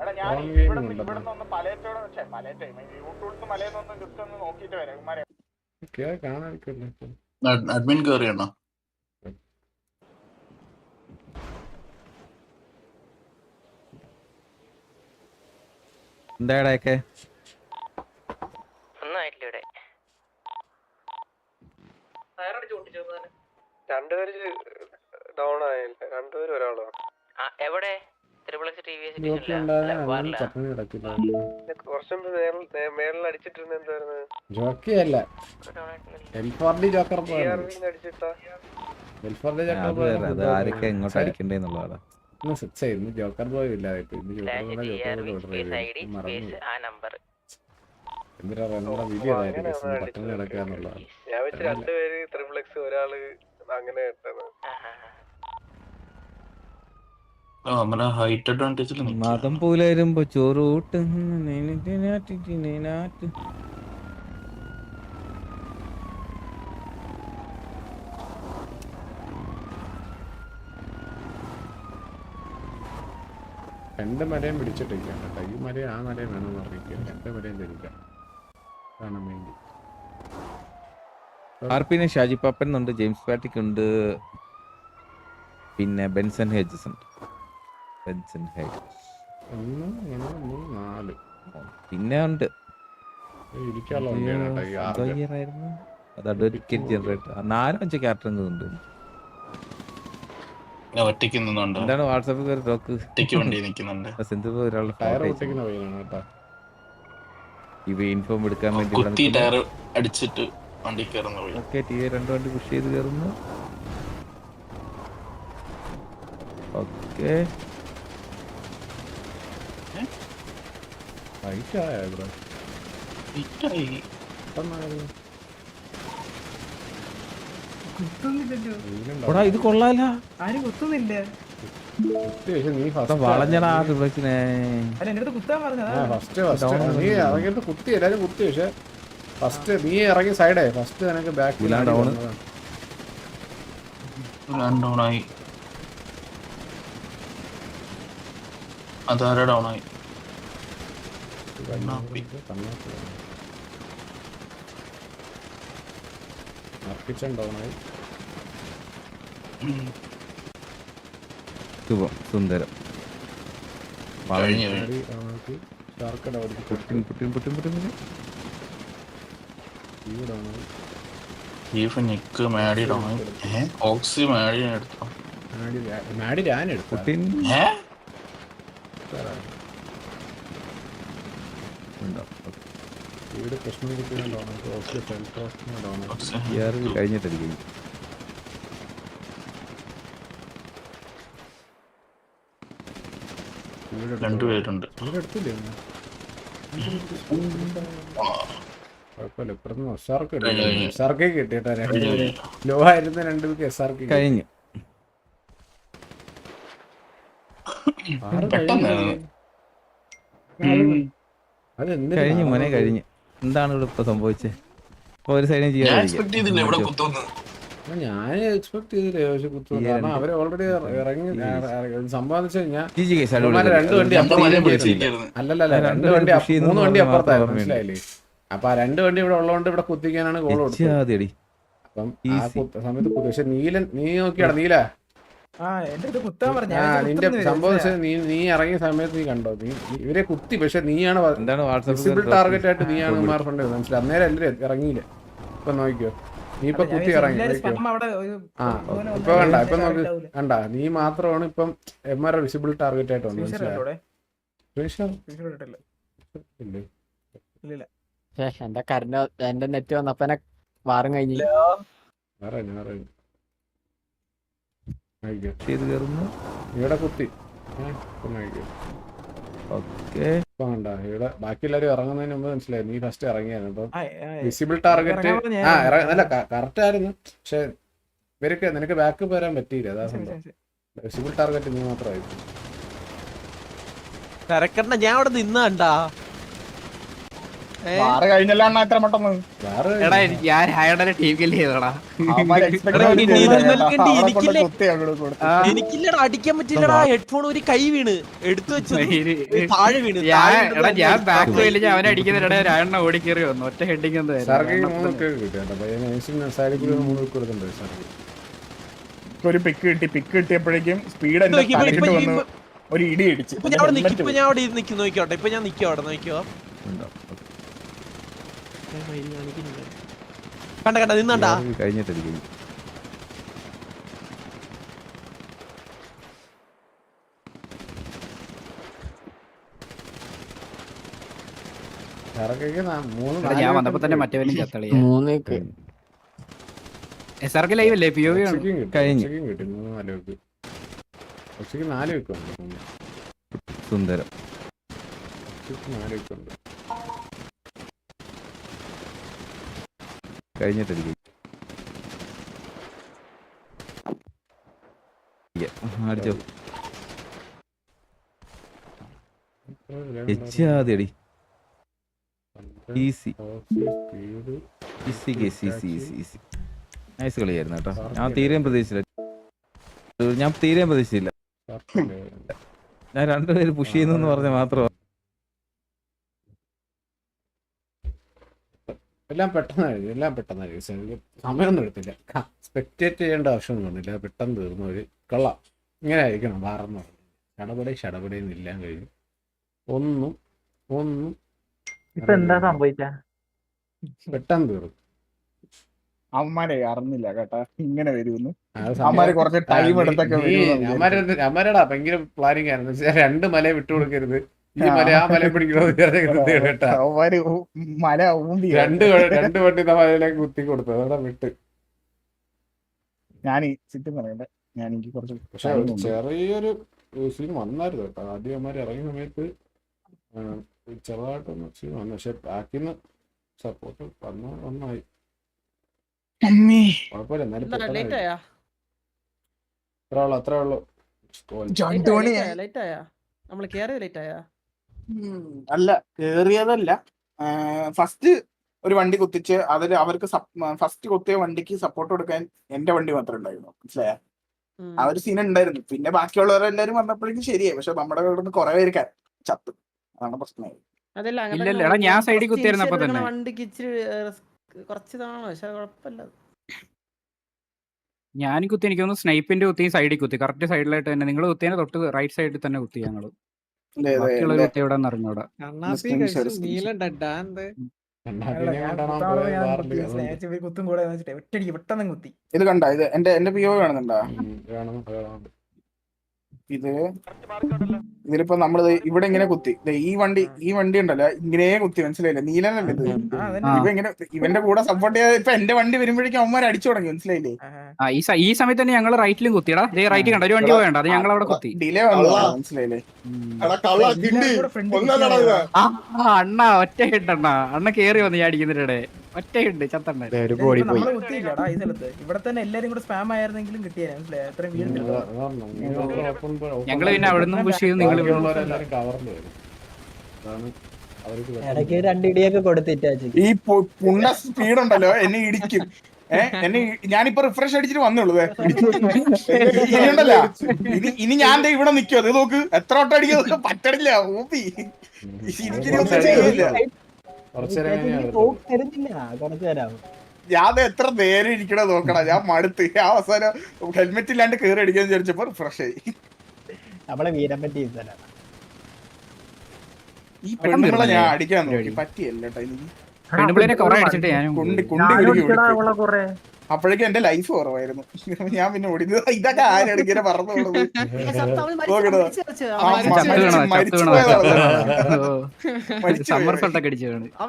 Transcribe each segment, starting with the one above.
എടാ ഞാൻ ഇവിടെ. ഇവിടെ യൂട്യൂബിൽ ജസ്റ്റ് ഒന്ന് നോക്കിയിട്ട് വരാം. അഡ്മിൻ ഒന്നായിട്ടില്ല ഇവിടെ. രണ്ടുപേര് ഡൗൺ ആയില്ല രണ്ടുപേരും ഒരാളോ. എവിടെ? ജോക്കിയല്ല ജോക്കർ ആരൊക്കെ എങ്ങോട്ട് അടിക്കണ്ടേന്നുള്ളതാണ് ജോക്കർ ബോയ് ഇല്ലാതായിട്ട് ഇന്ന് ജോക്കർ എന്തിനാ നമ്മുടെ വീഡിയോ ഞാൻ വെച്ച് രണ്ടുപേര് ഒരാൾ അങ്ങനെ നമ്മുടെ ഹൈറ്റ് അഡ്വാന്റേജിൽ മതം പോലായിരുമ്പോ ചോറൂട്ട് നാട്ട് രണ്ട് മലയും പിടിച്ചിട്ടിരിക്കാം കേട്ടോ. ഈ മലയും ആ മരയും വേണമെന്ന് അറിയിക്കുക രണ്ട് മരയും ധരിക്കാം. കാണാൻ വേണ്ടി ആർ പിന്നെ ഷാജി പാപ്പൻ ഉണ്ട് ജെയിംസ് പാറ്റിക് ഉണ്ട്. പിന്നെ ബെൻസൺ ഹേജസ് ഉണ്ട്. ബെൻസൺ ഹേജസ് ഒന്ന് ഒന്ന് മൂന്ന് നാല്. പിന്നെ ഉണ്ട്. നാലും അഞ്ച് ക്യാരക്ടർ ഉണ്ട് ഒറ്റയ്ക്ക് നിന്നുണ്ട് എന്താണ് വാട്സാപ്പിൽ ടോക്ക് ഒറ്റയ്ക്ക് വണ്ടി നിൽക്കുന്നുണ്ട് സിന്ധു ഒരാളുടെ ടയർ പൊട്ടിക്കുന്ന പയ്യനാണ് കേട്ടോ? ഇവ ഇൻഫോം എടുക്കാൻ വേണ്ടി കുത്തി ടയർ അടിച്ചിട്ട് വണ്ടി കയറുന്ന ഓക്കെ ടി വി രണ്ട് വണ്ടി പുഷ് ചെയ്ത് കയറുന്നു. ഓക്കെ. ഫൈറ്റ് ആയ ഇവിടെ ഇറ്റായി. പെട്ടെന്നായിരുന്നു എടാ ഇത് കൊള്ളാല ആരും കുത്തുന്നില്ല. കുത്തി പക്ഷെ നീ ഫസ്റ്റ് വളഞ്ഞടാ റിഫ്ലക്സിനെ അല്ല എന്റെ അടുത്ത് കുത്താൻ പറഞ്ഞതാ. ഫസ്റ്റ് ഫസ്റ്റ് നീ ഇറങ്ങിയിട്ട് കുത്തി എല്ലാരും കുത്തി പക്ഷെ ഫസ്റ്റ് നീ ഇറങ്ങി സൈഡേ ഫസ്റ്റ് നിനക്ക് ബാക്ക് ഇല്ല, down. ഡൗൺ ആയി. അതാരാ ഡൗൺ ആയി അർപ്പിച്ചൻ ഡൗൺ ആയി ഉം. ശുഭം സുന്ദരം Putin Putin Putin Putin Putin. ആയി നിക്ക് മാഡി ഓക്സി മാഡി എടുത്തോ മാഡി ഞാൻ എടുത്തു പുട്ടിൻ ഏ ഉണ്ടോ വീട് കശ്മീരിക്ക് ഡൗൺ ആക്കി ഓക്കെ സെൽറ്റോസിന് ഡൗൺ ആക്കി പ്രശ്നം വീട് രണ്ടുപേരുണ്ട് വീട് എടുത്തില്ലേ കുഴപ്പമില്ല ഇപ്പുറത്ത് എസ് ആർക്ക് കഴിഞ്ഞു, കഴിഞ്ഞു. എസ് ആർക്ക് കിട്ടിയിട്ടാ രണ്ട് കഴിഞ്ഞു. ലോ ആയിരുന്ന രണ്ട് പേർക്ക് എസ് ആർക്ക് കഴിഞ്ഞു. പെട്ടെന്ന് അത് കഴിഞ്ഞു മോനെ കഴിഞ്ഞു. എന്താണ് ഇവിടെ ഇപ്പൊ സംഭവിച്ചത് ഒരു സൈഡിൽ ഞാൻ എക്സ്പെക്ട് ചെയ്തില്ല ഇവിടെ കുത്തുന്നു ഞാൻ എക്സ്പെക്ട് ചെയ്തില്ല പക്ഷെ കുത്തു കാരണം അവർ ഓൾറെഡി ഇറങ്ങി വെച്ച് കഴിഞ്ഞാൽ രണ്ട് വണ്ടി അല്ലല്ല രണ്ട് വണ്ടി മൂന്ന് വണ്ടി അപ്പുറത്തായിരുന്നു. മനസ്സിലായില്ലേ? അപ്പൊ ആ രണ്ട് വണ്ടി ഇവിടെ ഉള്ളതുകൊണ്ട് ഇവിടെ കുത്തിക്കാനാണ് ഗോൾ കൊടുത്തത്. അപ്പം ആ സമയത്ത് പക്ഷെ നീലൻ നീ നോക്കിയാടാ നീല? നിന്റെ സംഭവം നീ നീ ഇറങ്ങിയ സമയത്ത് നീ കണ്ടോ? നീ ഇവരെ കുത്തി. പക്ഷെ നീയാണ് എന്താണ് വിസിബിൾ ടാർഗറ്റ് ആയിട്ട് നീയാണ് മാർ ഫണ്ട് മനസ്സിലായി? അന്നേരം എല്ലാരും ഇറങ്ങിയില്ല? ഇപ്പൊ നോക്കിയോ നീ ഇപ്പൊ കുത്തി ഇറങ്ങി. ആ ഇപ്പൊ കണ്ട ഇപ്പൊ നോക്ക്. കണ്ട നീ മാത്രമാണ് ഇപ്പം എം ആർ വിസിബിൾ ടാർഗറ്റ് ആയിട്ട് വന്നത്. മനസ്സിലായി. എന്റെ കരണ്ട് എന്റെ നെറ്റ് വന്നപ്പോ എന്നെ വാറും കഴിഞ്ഞു വേറെ ഇല്ല, വേറെ ഇല്ല. നോക്കിയോ ചെയ്ത് കയറുന്നു ഇവിടെ കുത്തി. ഓക്കെ. ബാക്കി ഇറങ്ങുന്നതിന് മുമ്പ് മനസ്സിലായി നീ ഫസ്റ്റ് ഇറങ്ങിയായിരുന്നു ഇപ്പം വിസിബിൾ ടാർഗറ്റ് ആ. അല്ല കറക്റ്റ് ആയിരുന്നു. പക്ഷെ ഇവരൊക്കെ നിനക്ക് ബാക്ക് വരാൻ പറ്റിയില്ല? അതാ സംഭവം. വിസിബിൾ ടാർഗറ്റ് നീ മാത്രമായിരുന്നു ഞാൻ അവിടെ നിന്നാണ്ടാ കഴിഞ്ഞല്ലോ അണ്ണാ എടാ ഞാൻ ടീം കില്ല് ചെയ്തടാ. എനിക്കില്ലടാ അടിക്കാൻ പറ്റില്ലടാ. ഹെഡ്ഫോൺ ഒരു കൈ വീണ്. എടുത്തു വെച്ചു താഴെ വീണ്. എടാ ഞാൻ ബാക്ക് വലിച്ച് അവനെ അടിക്കുന്നിടെ രായണ്ണ ഓടി കയറി വന്നു. ഒറ്റ ഹെഡിങ് ഒരു പിക്ക് കിട്ടി പിക്ക് കിട്ടിയപ്പോഴേക്കും സ്പീഡ് വന്ന് ഒരു ഇടി അടിച്ചു. ഇപ്പൊ ഞാൻ അവിടെ നിൽക്കും ഇപ്പൊ ഞാൻ അവിടെ നിൽക്കും നോക്കിയോട്ടെ ഇപ്പൊ ഞാൻ നിൽക്കും അവിടെ നോക്കിയോ കണ്ട? കണ്ട നിന്നണ്ടാ കഴിഞ്ഞിട്ടടിക്കും ഞാൻ വന്നപ്പോ തന്നെ മറ്റവനും ചത്തളി ലൈവ് അല്ലേ പി ഒ കഴിഞ്ഞു. നാല് വെക്കുണ്ട് സുന്ദരം. ഉച്ചയ്ക്ക് നാല് വെക്കുണ്ട് കഴിഞ്ഞിട്ടടിക്കും അടിച്ചോ. എച്ചാതി അടി easy. Easy easy easy easy. Nice കളിയായിരുന്നു കേട്ടോ. ഞാൻ തീരെയും പ്രതീക്ഷിച്ചില്ല. ഞാൻ തീരെയും പ്രതീക്ഷിച്ചില്ല. ഞാൻ രണ്ടുപേര് പുഷ് ചെയ്യുന്നു പറഞ്ഞ മാത്രം എല്ലാം പെട്ടെന്നായിരുന്നു എല്ലാം പെട്ടെന്നായിരുന്നു സമയമൊന്നും എടുത്തില്ല. സ്പെക്ടേറ്റ് ചെയ്യേണ്ട ആവശ്യമൊന്നും വന്നില്ല. പെട്ടെന്ന് തീർന്നു ഒരു കൊള്ളാം. ഇങ്ങനെ ആയിരിക്കണം. വാറെന്ന് പറഞ്ഞു. ഷടപടി എന്നില്ലാൻ എല്ലാം കഴിഞ്ഞു ഒന്നും ഒന്നും ഇപ്പൊ എന്താ സംഭവിച്ച? പെട്ടെന്ന് തീർന്നു. അമ്മാരെ അറിഞ്ഞില്ല കേട്ടാ. ഇങ്ങനെ വരുമെന്ന്. അത് കുറച്ച് ടൈം എടുത്തൊക്കെ അമ്മരടാ ഭയങ്കര പ്ലാനിങ് ആയിരുന്നു. രണ്ട് മല വിട്ടുകൊടുക്കരുത്. മല ഊമ്പി രണ്ട് രണ്ട് വണ്ടി മലയിലേക്ക് കുത്തി കൊടുത്തു. അതോടെ വിട്ട്. ഞാൻ ചുറ്റും പറയണ്ട ഞാൻ എനിക്ക് കുറച്ച് പക്ഷെ. ചെറിയൊരു സീൻ വന്നായിരുന്നു കേട്ടോ. ആദ്യം അവന്മാർ ഇറങ്ങിയ സമയത്ത് ചെറുതായിട്ടൊന്ന് സീൻ വന്നു. പക്ഷെ ബാക്കിന്ന് സപ്പോർട്ട് വന്നു നന്നായി. അമ്മേ. കുഴപ്പമില്ല. എന്നാലും ലേറ്റ് പെട്ടെന്ന് ആയാ? അത്രേ ഉള്ളു അത്രേ ഉള്ളു. ലേറ്റ് ആയാ? നമ്മൾ കേറിയ ലേറ്റ് ആയാ? അല്ല കേറിയതല്ല. ഫസ്റ്റ് ഒരു വണ്ടി കുത്തിച്ച് അതിൽ അവർക്ക് ഫസ്റ്റ് കുത്തിയ വണ്ടിക്ക് സപ്പോർട്ട് കൊടുക്കാൻ എന്റെ വണ്ടി മാത്രമേ ഉണ്ടായിരുന്നു മനസ്സിലായ. ആ ഒരു സീൻ ഉണ്ടായിരുന്നു. പിന്നെ ബാക്കിയുള്ളവരെല്ലാരും വന്നപ്പോഴേക്കും ശരിയായി. പക്ഷെ നമ്മുടെ ഇവിടെ കുറെ പേര് ചത്തു. അതാണ് പ്രശ്നമായി. അതല്ല അങ്ങനെ ഇല്ലല്ല, ഞാൻ സൈഡിൽ കുത്തിയിരുന്നപ്പോ ഇച്ചിരി തന്നെ. വണ്ടിക്ക് ഇച്ചിരി കുറച്ച് പക്ഷെ കുഴപ്പമില്ല. ഞാൻ കുത്തി എനിക്ക് തോന്നുന്നു സ്നൈപ്പിന്റെ കുത്തി സൈഡിൽ കുത്തി. കറക്റ്റ് സൈഡിലായിട്ട് തന്നെ. നിങ്ങൾ കുത്തിയതിന് തൊട്ട് റൈറ്റ് സൈഡിൽ തന്നെ കുത്തി ഞങ്ങൾ ബാക്കിയുള്ള കുത്തി എവിടെ കൂടെ വെച്ചിട്ട് ഒറ്റടിക്ക് പെട്ടെന്ന് കുത്തി. ഇത് കണ്ട? ഇത് എന്റെ എന്റെ പിഒ കാണുന്നുണ്ടാ. ഇത് ഇതിലിപ്പോ നമ്മൾ ഇവിടെ ഇങ്ങനെ കുത്തി. ദേ ഈ വണ്ടി ഈ വണ്ടി ഉണ്ടല്ലോ ഇങ്ങനെ കുത്തി മനസ്സിലായില്ല? നീലനല്ലേ ഇത്. ഇവ ഇങ്ങനെ ഇവന്റെ കൂടെ സപ്പോർട്ട് ചെയ്യാതെ ഇപ്പൊ എന്റെ വണ്ടി വരുമ്പോഴേക്കും അവന്മാർ അടിച്ചു തുടങ്ങി മനസ്സിലായില്ലേ? ആ ഈ സമയത്ത് തന്നെ ഞങ്ങൾ റൈറ്റിലും കുത്തിയടാ. ദേ റൈറ്റ് കണ്ട? ഒരു വണ്ടി. പോയണ്ട അത് ഞങ്ങൾ അവിടെ കുത്തി. ഡിലേ വന്നു മനസ്സിലായില്ലേ? അണ്ണ ഒറ്റ ഹിഡ് അണ്ണ. അണ്ണ കേറി വന്ന് ഞാൻ അടിക്കുന്നതിനിടെ. ഒറ്റ ഹിഡ് ചത്തണ്ണ പോയി നമ്മൾ കുത്തിയില്ലടാ ഈ സ്ഥലത്ത്. ഇവിടെ തന്നെ എല്ലാരും കൂടെ സ്പാം ആയിരുന്നെങ്കിലും കിട്ടിയാ മനസ്സിലായി അത്രയും അതാ- വീഴുന്നില്ല ഞങ്ങൾ പിന്നെ അവിടെ നിന്ന് പുഷ് ചെയ്ത് നിങ്ങൾ ഇടയ്ക്ക് രണ്ട് ഇടിയൊക്കെ കൊടുത്തിട്ടാച്ചു ഈ പു- പുണ്ണ സ്പീഡ് ഉണ്ടല്ലോ എന്നെ ഇടിക്കും. എന്നെ ഞാനിപ്പോ റിഫ്രഷ് അടിച്ചിട്ട് വന്നുള്ളൂ ദേ. ഇനി ഇനി ഞാൻ ദേ ഇവിടെ നിൽക്കും അത് നോക്ക്. എത്ര വട്ടം അടിക്കുന്നത് പറ്റണില്ല ഊപ്പി എനിക്കിനി ഒന്നും ചെയ്യില്ല. ഞാൻ എത്ര നേരം ഇരിക്കണ നോക്കണ ഞാൻ മടുത്ത്. ഞാൻ അവസാനം ഹെൽമെറ്റ് ഇല്ലാണ്ട് കയറി അടിക്കാന്ന് വിചാരിച്ചപ്പോ റിഫ്രഷ് ആയി. നമ്മളെ വീരം പറ്റി ഈ പെണ്ണുങ്ങളെ ഞാൻ അടിക്കാൻ നോക്കി. പറ്റിയല്ല കുണ്ടി കുണ്ടി അപ്പോഴേക്കും എന്റെ ലൈഫ് കുറവായിരുന്നു. ഞാൻ പിന്നെ ഓടിയത് ഇതൊക്കെ ആരാണ് ഇങ്ങനെ പറഞ്ഞു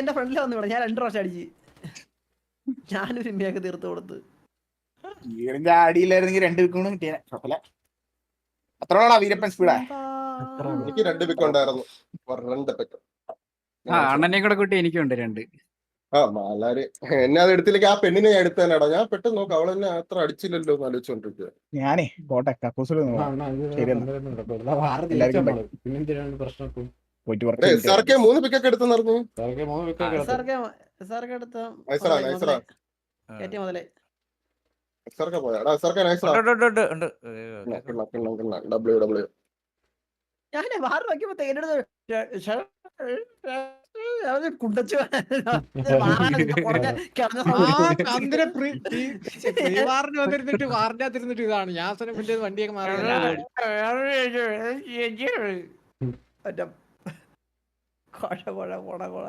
എന്റെ ഫ്രണ്ടിൽ വന്നു ഞാൻ രണ്ടു പ്രാവശ്യം അടിച്ച്. ഞാനൊരു ഇമ്മയൊക്കെ തീർത്ത് കൊടുത്ത്. ഈറിന്റെ അടിയിലായിരുന്നെങ്കിൽ രണ്ട് വിക്കും കിട്ടിയ കുഴപ്പമില്ല. അത്രയോളാ വീരപ്പൻ സ്പീഡാ എനിക്ക് രണ്ട് വിക്കുണ്ടായിരുന്നു രണ്ട് പിക്ക് ആ അണ്ണനെ കൂടെ കൂട്ടി എനിക്കുണ്ട് രണ്ട്. ആ മാലാരി. എന്നെ അത് എടുത്തില്ലെങ്കിൽ ആ പെണ്ണിനെ ഞാൻ എടുത്തേനടാ ഞാൻ പെട്ടെന്ന് നോക്കാം അവൾ എന്നെ അത്ര അടിച്ചില്ലല്ലോ എന്ന് ആലോചിച്ചോണ്ടിരിക്കുക ഞാനേ പോട്ടെ കക്കൂസിൽ. പിന്നെന്തിനാണ് പ്രശ്നം മൂന്ന് പിക്കൊക്കെ എടുത്തെന്ന് പറഞ്ഞു. സാർക്ക് ഡബ്ല്യു ഡബ്ല്യു ഞാൻ വാറ് നോക്കിയപ്പോ വന്നിരുന്നിട്ട് വാറിന്റെ അകത്തിരുന്നിട്ട് ഇതാണ് ഞാൻ പിന്നെ വണ്ടിയൊക്കെ മാറി കൊഴ കൊഴ കൊട കൊട